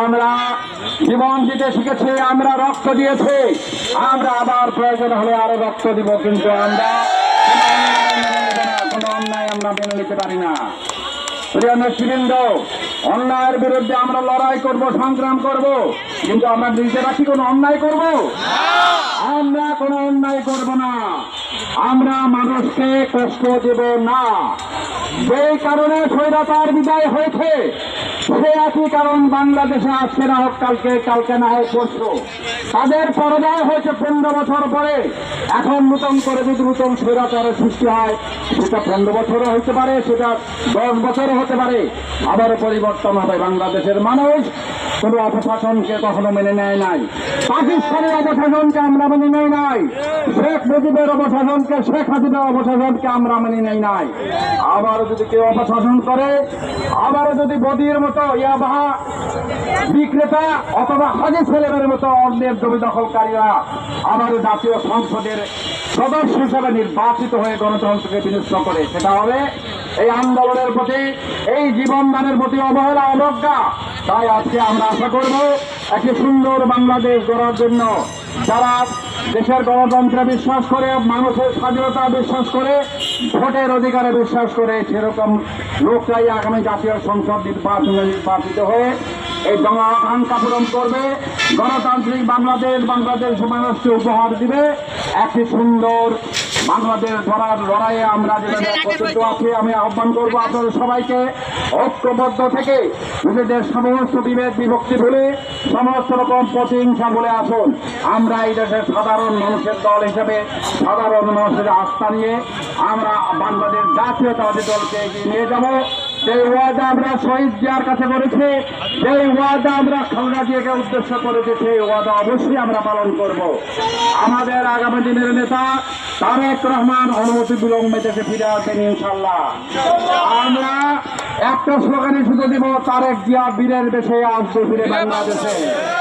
আমরা জীবন দিতে শিখেছি, আমরা রক্ত দিয়েছি। আমরা আবার প্রয়োজন হলে আরও রক্ত দিব, কিন্তু আমরা কোনো অন্যায় আমরা মেনে নিতে পারি না। প্রিয় অন্যায়ের বিরুদ্ধে আমরা লড়াই করব, সংগ্রাম করব, কিন্তু আমরা নিজেরা কি কোনো অন্যায় করব? আমরা কোনো অন্যায় করব না। আমরা মানুষকে কষ্ট দেব না। যেই কারণে স্বৈরাচার বিদায় হয়েছে সে একই কারণ বাংলাদেশে আজকে না হোক, কালকে কালকে না হোক পরশু। তাদের পরদায় হয়েছে পনেরো বছর পরে। এখন নতুন করে যদি নতুন স্বৈরাচারের সৃষ্টি হয়, সেটা পনেরো বছরও হতে পারে, সেটা দশ বছরও হতে পারে। আবারও পরিবর্তন হবে বাংলাদেশের মানুষ। কোনো অপশাসনকে কখনো মেনে নেয় নাই। পাকিস্তানের অপশাসনকে আমরা মেনে নেই নাই। শেখ মুজিবের অপশাসনকে, শেখ হাসিনার অপশাসনকে আমরা মেনে নেই নাই। আবারও যদি কেউ অপশাসন করে আবারও যদি বদির মতো ইয়াবাহা বিক্রেতা অথবা হাজি ছেলেমের মতো অন্যের জমি দখলকারীরা আবারও জাতীয় সংসদের সদস্য হিসেবে নির্বাচিত হয়ে গণতন্ত্রকে বিনষ্ট করে, সেটা হবে এই আন্দোলনের প্রতি, এই জীবনদানের প্রতি অবহেলা, অবজ্ঞা তাই আজকে আমরা আশা করব একটি সুন্দর বাংলাদেশ গড়ার জন্য। যারা দেশের গণতন্ত্রে বিশ্বাস করে, মানুষের স্বাধীনতা বিশ্বাস করে, ভোটের অধিকারে বিশ্বাস করে, সেরকম লোকরাই আগামী জাতীয় সংসদ নির্বাচনে নির্বাচিত হয়ে এই জনআকাঙ্ক্ষা পূরণ করবে। গণতান্ত্রিক বাংলাদেশ বাংলাদেশ মানুষকে উপহার দিবে। একটি সুন্দর বাংলাদেশ ধরার লড়াইয়ে আমরা প্রস্তুত আছি আমি আহ্বান করব আপনাদের সবাইকে ঐক্যবদ্ধ থেকে নিজেদের সমস্ত বিভেদ বিভক্তি ভুলে সমস্ত রকম প্রতিহিংসা বলে আসুন। আমরা এই দেশের সাধারণ মানুষের দল হিসেবে সাধারণ মানুষের আস্থা নিয়ে আমরা বাংলাদেশ জাতীয়তাবাদী দলকে এগিয়ে নিয়ে যাব। সেই ওয়াদা আমরা শহীদ জিয়ার কাছে করেছি সেই ওয়াদা আমরা খালদা জিয়াকে উদ্দেশ্য করেছি সেই ওয়াদা অবশ্যই আমরা পালন করব। আমাদের আগামী দিনের নেতা তারেক রহমান অনুমতি বিলম্বে দেশে ফিরে আসেন ইনশাল্লাহ আমরা একটা স্লোগানে শুধু দিব, তারেক জিয়া বীরের বেশে আসবে ফিরে বাংলাদেশে।